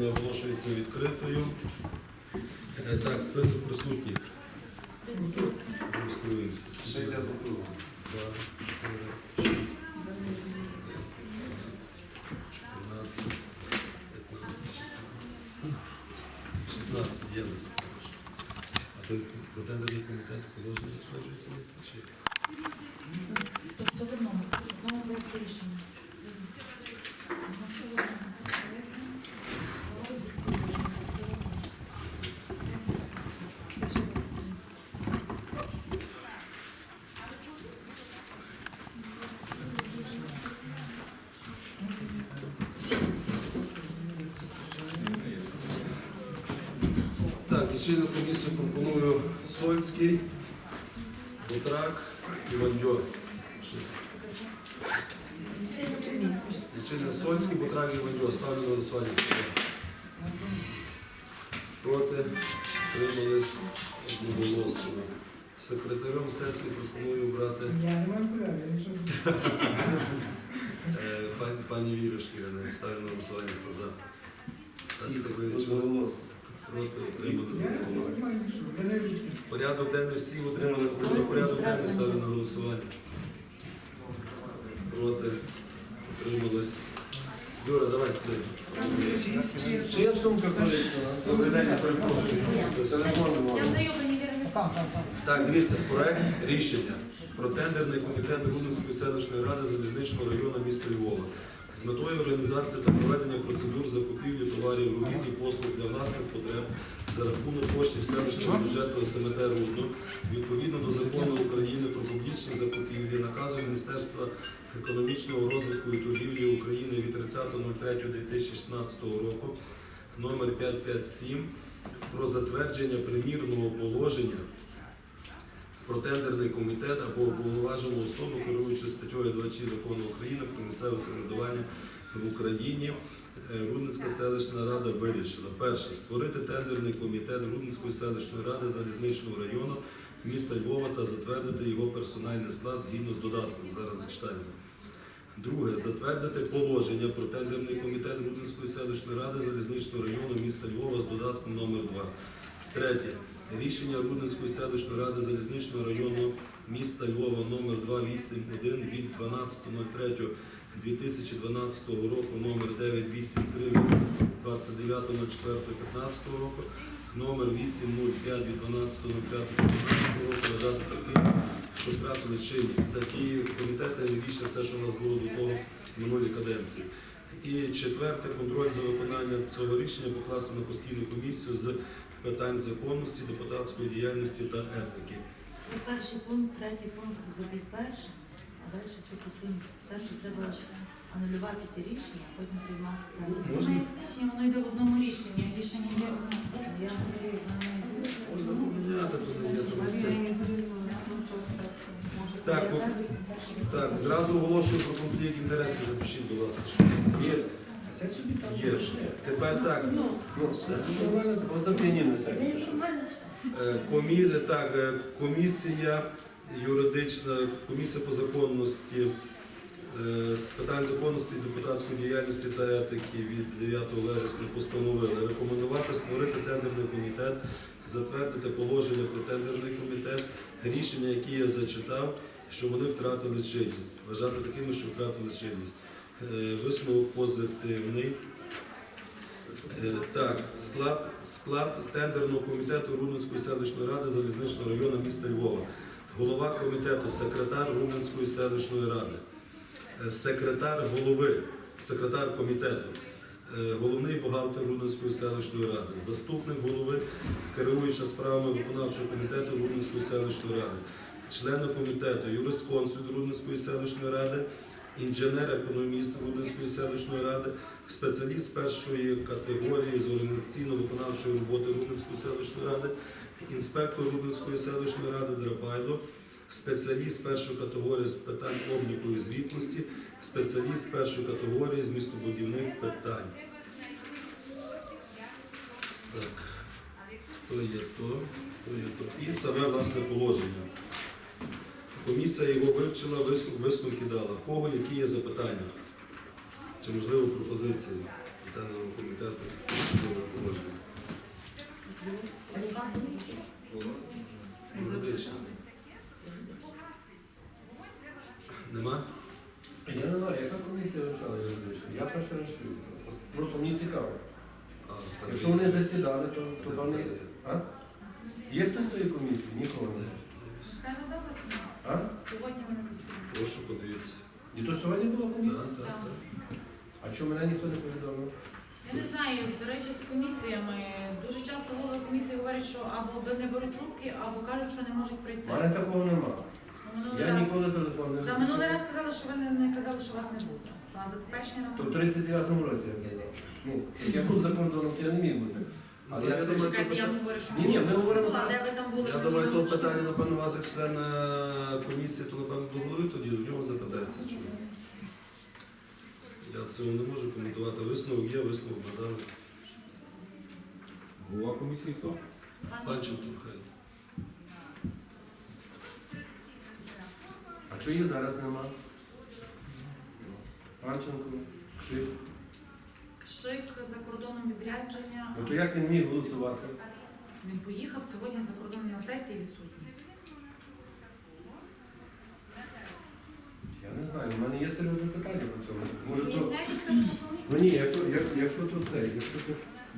засідання оголошується відкритою. Е, Так, список присутніх. Реєструємося. Ще йде по кругу. Два, чотири, шість, вісім, десять, дванадцять, чотирнадцять, п'ятнадцять, шістнадцять. Шістнадцять є нас. А той претендерний комітет положення затверджується не чи? Тобто в одному, в одному рішення. Лічильну комісію пропоную Сольський, Бутрак і Вандьор. Лічильна Сольський, Бутрак і Вандьор. Ставлю на голосування. Проти? Тримались одноголосно. Секретарем сесії пропоную обрати Я не маю окуляри, якщо е, пані, пані Вірушки. Ставлю на голосування. Хто Порядок денний всі отримали за порядок денний ставлю на голосування. Проти. Утримались. Юра, давай туди. Чи є сумка коричнева? Добрий день, я перепрошую. Телефон не можу. Так, дивіться, проект рішення про тендерний комітет Рудинської селищної ради залізничного району міста Львова з метою організації та проведення процедур закупівлі товарів робіт і послуг для власних потреб за рахунок коштів селищного бюджету СМТ Рудно відповідно до закону України про публічні закупівлі, наказу Міністерства економічного розвитку і торгівлі України від 30.03.2016 року номер 557 про затвердження примірного положення про тендерний комітет або уповноважену особу, керуючи статтею 26 закону України про місцеве самоврядування в Україні, е, Рудницька селищна рада вирішила перше створити тендерний комітет Рудницької селищної ради залізничного району міста Львова та затвердити його персональний склад згідно з додатком. Зараз зачитаємо. Друге, затвердити положення про тендерний комітет Рудинської селищної ради залізничного району міста Львова з додатком номер 2 Третє. Рішення Рудинської селищної ради залізничного району міста Львова номер 281 від 12.03.2012 року номер 983 від 29.04.15 року номер 805 від 12.05.14 року вважати таким, що втратили чинність. Це ті комітети, більше все, що у нас було до того в минулій каденції. І четверте, контроль за виконанням цього рішення покласти на постійну комісію з питань законності, депутатської діяльності та етики. Ну, Перший пункт, третій пункт зробіть перший, а далі все посунути. Перше треба анулювати ті рішення, а потім приймати. Можна. Немає значення, воно йде в одному рішенні, рішення йде в. Я говорю, Можна поміняти, є. Так, от- Так, зразу оголошую про конфлікт інтересів. Запишіть, будь ласка. що Є. Сядь собі там. Є. Тепер так. Ну. От за піаніно. Е, Так, е, комісія юридична, комісія по законності е, з питань законності, депутатської діяльності та етики від 9 вересня постановили рекомендувати створити тендерний комітет, затвердити положення про тендерний комітет, рішення, які я зачитав, що вони втратили чинність, вважати такими, що втратили чинність. Е, Висновок позитивний. Е, Так, склад, склад тендерного комітету Рудницької селищної ради залізничного району міста Львова. Голова комітету, секретар Рудницької селищної ради, Е, секретар голови, секретар комітету, головний бухгалтер Рудницької селищної ради, заступник голови, керуюча справами виконавчого комітету Рудницької селищної ради, члени комітету, юрисконсульт Рудницької селищної ради, інженер-економіст Рудницької селищної ради, спеціаліст першої категорії з організаційно-виконавчої роботи Рудницької селищної ради, інспектор Рудницької селищної ради Драпайло, спеціаліст першої категорії з питань обліку і звітності, спеціаліст першої категорії з містобудівних питань. Так, то є то, то є то. І саме власне положення. Комісія його вивчила, висновки дала. В кого які є запитання? Чи можливо пропозиції даного комітету? Нема? Я не знаю, яка комісія вивчала юридичну? Я перше раз. Просто мені цікаво. А, Якщо вони засідали, то, то вони. А? Є хтось з тої комісії? Нікого немає. Та не а? Сьогодні ми не засідаємо. Прошу подивитися. І то сьогодні була комісія? так, так. А чому мене ніхто не повідомив? Я не знаю, до речі, з комісіями. Дуже часто голови комісії говорять, що або не беруть трубки, або кажуть, що не можуть прийти. У мене такого нема. Ну, минулий Я раз- ніколи телефон не За минулий раз казали, що ви не, не казали, що вас не буде. А за теперішній раз То в 39-му році я казав. Ну, як я був за кордоном, то я не міг бути. Але я думаю, Чекайте, я вам говорю, що Ні, ні, ми говоримо зараз. де ви там були. Я думаю, то питання, напевно, вас як члена комісії, то напевно до голови тоді до нього запитається. Чому? Я цього не можу коментувати. Висновок є, висновок надали. Голова комісії хто? Панченко Михайло. А чого її зараз нема? Панченко, Кшик. Кшик за кордоном відрядження. Ну то як він міг голосувати? Він поїхав сьогодні за кордон на сесії відсутній. Я не знаю, у мене є серйозне питання по цьому. Може то. Це на Ну комісії. ні, якщо, як, якщо то це, якщо то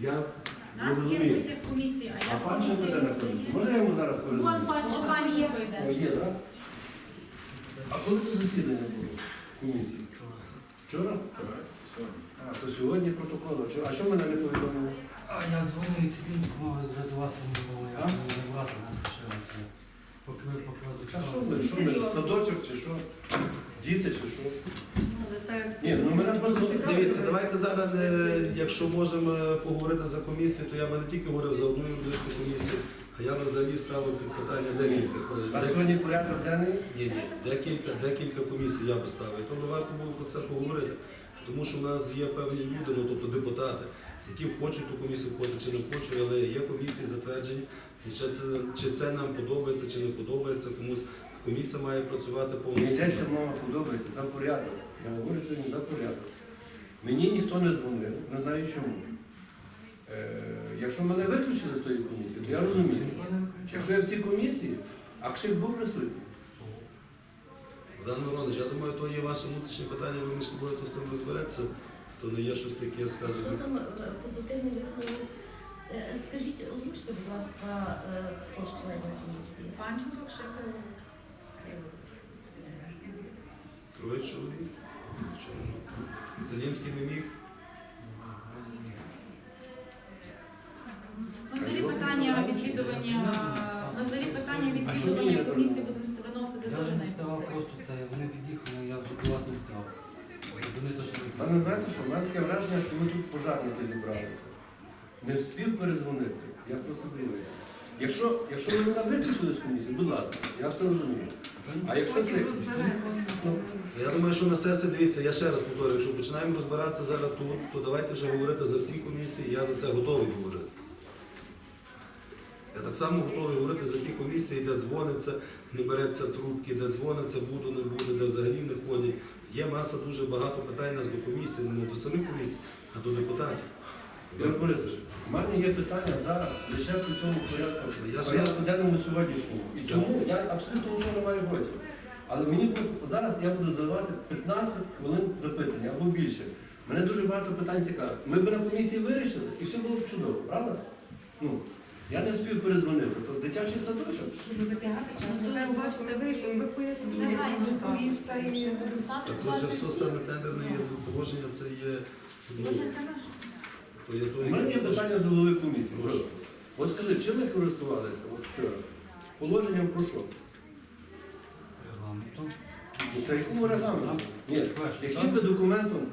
я не Нас є розумію. витяг комісії, а А я Панченко де знаходиться? Може я йому зараз Вон перезвоню? Панченко Панченко О, йде. є, так? А коли тут засідання було комісії? Вчора? А, то сьогодні протокол. А чо- А що мене не повідомили? А я дзвонив і цілі допомоги вже до вас не було, я А? не лишилася. Поки ви А що ми? Що ми? Садочок чи що? Діти чи що? Ні, ну мене просто. Дивіться, давайте зараз, е, якщо можемо е, поговорити за комісію, то я би не тільки говорив за одну юридичну комісію, а я би взагалі ставив під питання декілька. А сьогодні порядок денний? Ні, ні, декілька, декілька комісій я би ставив. То би варто було про це поговорити. Тому що в нас є певні люди, ну тобто депутати, які хочуть ту комісію входити чи не хочуть, але є комісії затверджені. І чи це, чи це нам подобається, чи не подобається комусь. Комісія має працювати Мені повноцінно. йдеться мова подобається за порядок. Я говорю сьогодні за порядок. Мені ніхто не дзвонив, не знаю чому. Е, якщо мене виключили з тої комісії, то я розумію. Якщо я в цій комісії, а Кшик був присутній. Богдан Миронович, я думаю, то є ваше внутрішнє питання, ви між собою то з тим розбереться, то не є щось таке, Хто скажімо. там е, позитивний висновок? Е, Скажіть, озвучте, будь ласка, е, хто ж членів комісії? Панченко, Кшик. Троє чоловік. Чому? Целінський не міг. Питання відвідування, ми взагалі питання відвідування комісії будемо виносити Я теж вже не ставав просто це, вони під'їхали, я вже до вас не став. Вони то, що ви мене знаєте що? У мене таке враження, що ми тут пожарники зібралися. Не встиг перезвонити. Я просто дивлюся. Якщо, якщо ви мене виключили з комісії, будь ласка, я все розумію. А якщо це. Ну, Я думаю, що на сесії, дивіться, я ще раз повторюю, якщо починаємо розбиратися зараз тут, то давайте вже говорити за всі комісії, я за це готовий говорити. Я так само готовий говорити за ті комісії, де дзвониться, не береться трубки, де дзвониться, буду, не буде, де взагалі не ходять. Є маса дуже багато питань нас до комісії, не до самих комісій, а до депутатів. Ігор Борисович, у мене є питання зараз лише по цьому порядку, Я ж- порядку денному сьогоднішньому. І тому я абсолютно нічого не маю проти. Але мені зараз я буду задавати 15 хвилин запитання або більше. Мене дуже багато питань цікавить. Ми б на комісії вирішили і все було б чудово, правда? Ну, я не встиг перезвонити. То дитячий садочок. Щоб не затягати час, Ну, то бачите, ви, щоб ви пояснили, Давай, ну, доповіста і Будемо знати Так то вже ситуацію все саме тендерне є положення, це є. Ну, це то є мене є питання до голови комісії. Прошу. От скажи, чим ви користувалися от вчора? Положенням про що? регламентом. Ну, Та якому регламенту? Ні, яким би документом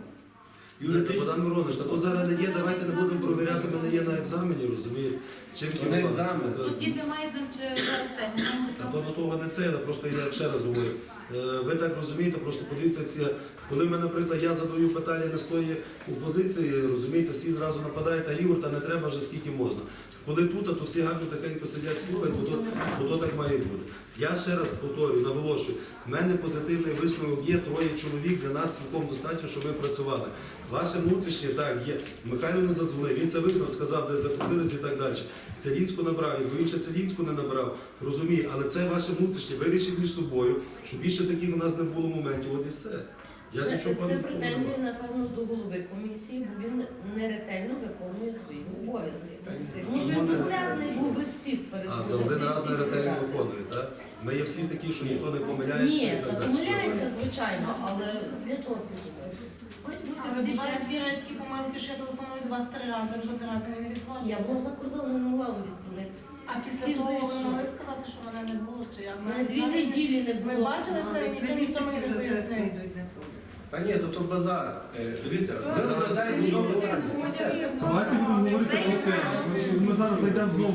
Юридичним? Богдан Миронович, та то зараз не є, давайте не будемо провіряти, мене є на екзамені, розумієте? Чим То не керуватися? екзамен. Та- діти мають чи зараз це. Та то до того не це, я просто я ще раз говорю. Е, Ви так розумієте, просто подивіться, як всі. Коли ми, наприклад, я задаю питання не з тої опозиції, розумієте, всі зразу нападають, а Ігор, та не треба вже скільки можна. Коли тут, то всі гарно тихенько сидять, слухають, бо то, бо то так має бути. Я ще раз повторюю, наголошую, в мене позитивний висновок є троє чоловік, для нас цілком достатньо, щоб ми працювали. Ваше внутрішнє, так, є. Михайло не задзвонив, він це визнав, сказав, де закрутилися і так далі. Целінську набрав, якби він ще Целінську не набрав, розумію, але це ваше внутрішнє, вирішіть між собою, щоб більше таких у нас не було моментів, от і все. Я Це, це претензії, напевно, до голови комісії, бо він неретельно виконує свої обов'язки. Тому що він зобов'язаний був би всіх А за один раз не ретельно зібрати. виконує, так? Ми є всі такі, що ніхто не помиляється Ні, і та так далі. помиляється, звичайно, але для чого ти думаєш? Хоч бути А бувають вже- віра помилки, що я телефоную до вас три рази, вже три рази мені не Я була за кордоном, не могла вам віддзвонити. А після того ви Фізично. могли сказати, що мене не було, чи як? У мене дві неділі не Ми було. бачили це і нічого мені не пояснив. Та ні, то то базар. Е, Дивіться, ми Зараз розглядаємо всі питання. Все. Давайте будемо говорити про те. Ми- Ми зараз зайдемо знову.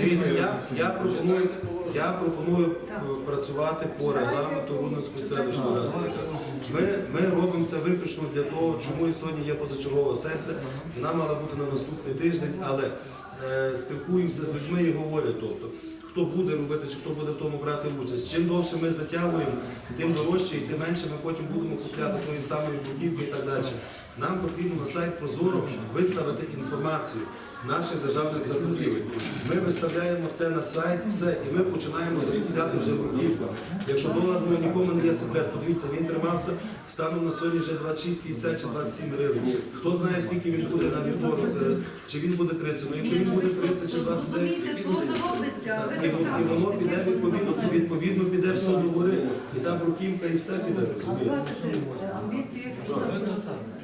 Дивіться, я, я пропоную, я пропоную е, працювати по регламенту Рудницької селищної ради. Ми, ми робимо це виключно для того, чому і сьогодні є позачергова сесія. Вона мала бути на наступний тиждень, але е, спілкуємося з людьми і говорять, тобто, хто буде робити, чи хто буде в тому брати участь. Чим довше ми затягуємо, тим дорожче і тим менше ми потім будемо купляти тої самої будівлі і так далі. Нам потрібно на сайт Прозоро виставити інформацію наших державних закупівель. Ми виставляємо це на сайт, все, і ми починаємо закупляти вже бруківку. Якщо долар ну, нікому не є секрет, подивіться, він тримався станом на сьогодні вже 26,50 чи 27 гривень. Хто знає, скільки він буде на вівторок, е, чи він буде 30, ну якщо він буде 30 чи 29, Розумієте, то робиться? і, воно піде відповідно, відповідно піде. І та бруківка і все піде. А розумієте? бачите, амбіції Що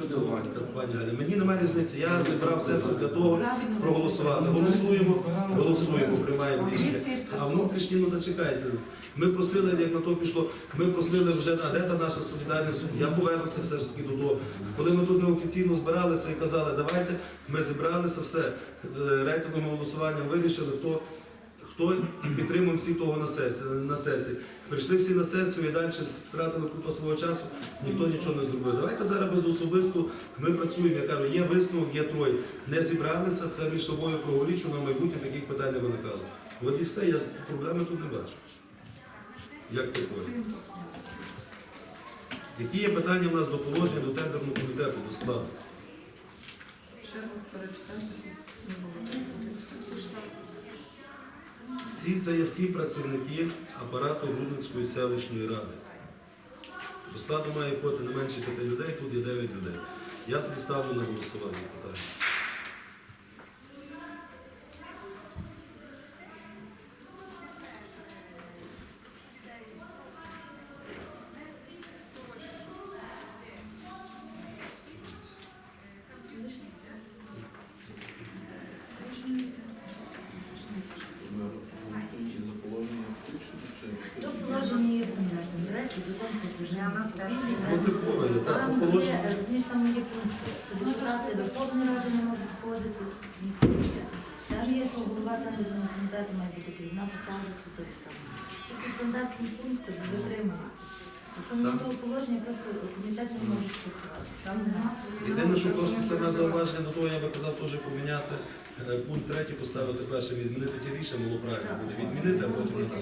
ти? Так, пані Галя, мені немає різниці. Я зібрав сесію для того, проголосувати. Голосуємо, голосуємо, приймаємо рішення. А внутрішні, ну дочекайте. Ми просили, як на то пішло, ми просили вже, а де та наша солідарність? Я повернувся все ж таки до того. Коли ми тут неофіційно збиралися і казали, давайте, ми зібралися, все, е, рейтинговим голосуванням вирішили, хто, хто і підтримуємо всі того на сесії. На сесії. Прийшли всі на сесію і далі втратили купу свого часу, ніхто нічого не зробив. Давайте зараз без особисто ми працюємо. Я кажу, є висновок, є троє. Не зібралися, це між собою проговоріть, що на майбутнє таких питань не виникало. От і все, я проблеми тут не бачу. Як такої? Які є питання в нас до положення до тендерного комітету, до складу? Всі це є всі працівники апарату Рудницької селищної ради. До складу має бути не менше п'яти людей, тут є 9 людей. Я тоді ставлю на голосування питання. То положення є стандартне. Береться закон про державне Ну, типове, є, так, Там по є, положенню. е, розумієш, там є пункт, що депутати до Верховної Ради не можуть входити, ніхто не йде. Там є, що голова тендерного комітету має бути керівна посада, то те саме. Тобто стандартні пункти витримуються. Якщо не того положення, просто комітет не може працювати. Там. Єдине, що просто саме зауваження до того, я би казав теж поміняти е, пункт третій, поставити перше, відмінити ті рішення, було правильно буде відмінити, а потім не так.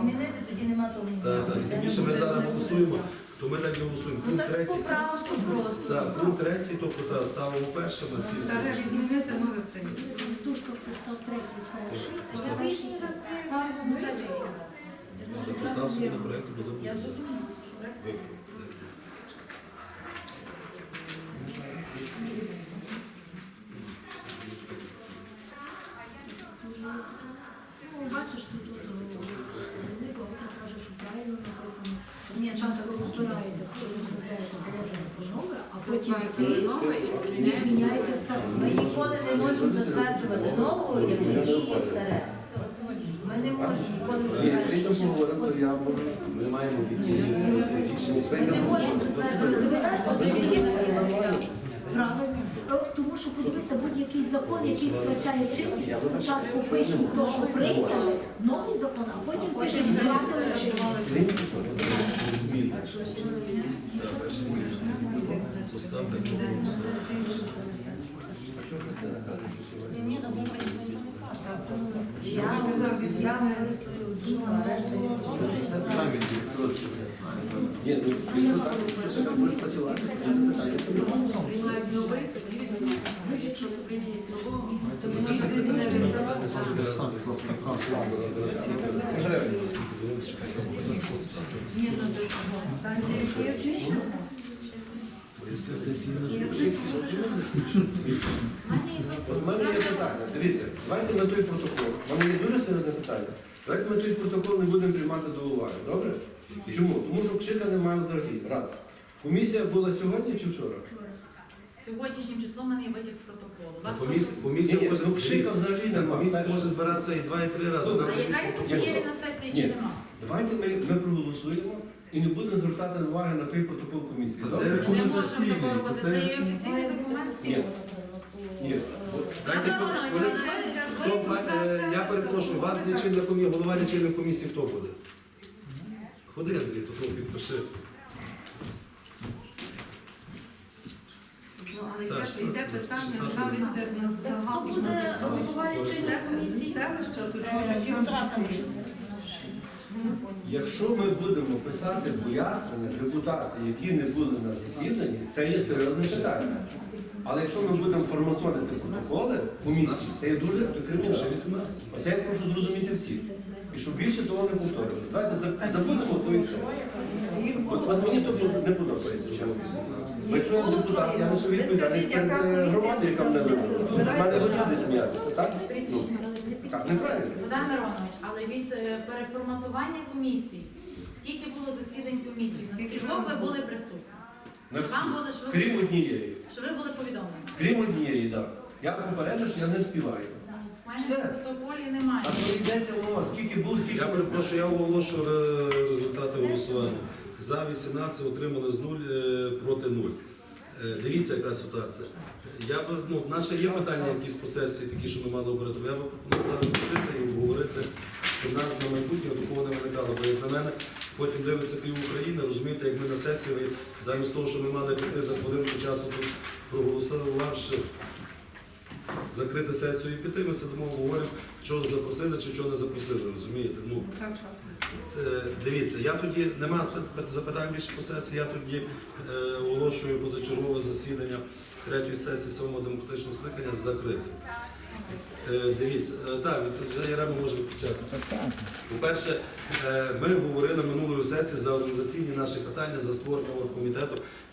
Змінити тоді нема того. Так, так. І тим більше ми зараз голосуємо, то ми і голосуємо. Ну Пункт так третій. просто просто. Так, пункт третій, тобто так, ставимо першим, а ті всі. інші. відмінити нових принципів. Тушка це став третій перший. Постав- Може, постав собі на проєкт, бо забуду. Я зрозуміла, що Брексит. Виправ. Ну, бачиш, тут тут Ника каже, що правильно написано. Ні, там так розбираєте, хто розробляє положення про нове, а потім ти міняєте старе. Ми ніколи не можемо затверджувати нового, якщо діє старе. Ми не можемо ніколи Ні, ти затверджувати. там поговоримо, то я можу. Ми маємо відмінити всі рішення. Ми не можемо затверджувати. Правильно. Е, Тому що подивися, будь-який закон, який втрачає чинність, спочатку пишуть то, що прийняли, новий закон, а потім пишуть зразу чинність. Постав так. Ні, ні, не. Я. Ні, ну, якщо працювати. Приймають нового, то воно це скільки разів. Ні, ну. Останнє є Якщо- У мене є От мене є питання. Дивіться, давайте на той протокол. У мене є дуже серйозне питання. Давайте ми той протокол не будемо приймати до уваги. Добре? Чому? Тому що Кшика немає взагалі. Раз. Комісія була сьогодні чи вчора? Сьогоднішнім числом мене є витяг з протоколу. Вас Комісія, комісія ні, може ну Кшика взагалі Та немає. комісія Перше. може збиратися і два, і три рази. А яка різниця є на сесії Ні. чи нема? Давайте ми, ми проголосуємо і не будемо звертати уваги на той протокол комісії. Це Ми не можемо Рекомендаційний, такого робити. це- Це є офіційний документ. Ні. Ні. Дайте Антон хто- хто- хто- е, Я перепрошую, вас лічильна комісія, голова лічильної комісії хто буде? Ходи, Андрій, то підпиши. Ну, але Так, йде, що йде це? питання, ставиться на Хто загал. буде голова лічильної комісії? Селища, то Е, там. Якщо ми будемо писати пояснення депутати, які не були на засіданні, це є серйозне питання. Але якщо ми будемо формасонити протоколи комісії, це є дуже кримінально. 18. Оце я прошу зрозуміти всіх. І щоб більше того не повторювати. Давайте забудемо то і все. От, от мені то не подобається, чесно. Бо якщо я депутат, я несу відповідальність перед е, громадою, яка мене вибрала. З мене люди сміятися, так? Ну, так, неправильно. Богдан Миронович, але від е, переформатування комісії, скільки було засідань комісії, наскільки ви були присутні? На всі. Вам були, що ви, Крім однієї. що ви були повідомлені? Крім однієї, так. Я попереджу, що я не співаю. В мене Все. в протоколі немає. А то йдеться мова, скільки був, скільки Я перепрошую, я оголошую ре- результати голосування. За 18 отримали з 0 е, проти 0. Е, Дивіться, яка ситуація. Я б, ну, наше є питання якісь по сесії, такі, що ми мали обирати. Я б пропонував зараз закрити і обговорити, щоб нас на майбутнє такого не виникало. Бо як на мене, потім дивиться пів України, розумієте, як ми на сесії, замість того, що ми мали піти за хвилинку часу проголосувавши закрити сесію і піти, ми сидимо, говоримо, що запросили чи що не запросили, розумієте? Ну, Е, Дивіться, я тоді нема запитань більше по сесії. Я тоді е, оголошую позачергове засідання третьої сесії самого демократичного скликання закрити. Е, Дивіться, е, так, вже Ярема може почати. По-перше, е, ми говорили минулої сесії за організаційні наші питання за створення оргкомітету. І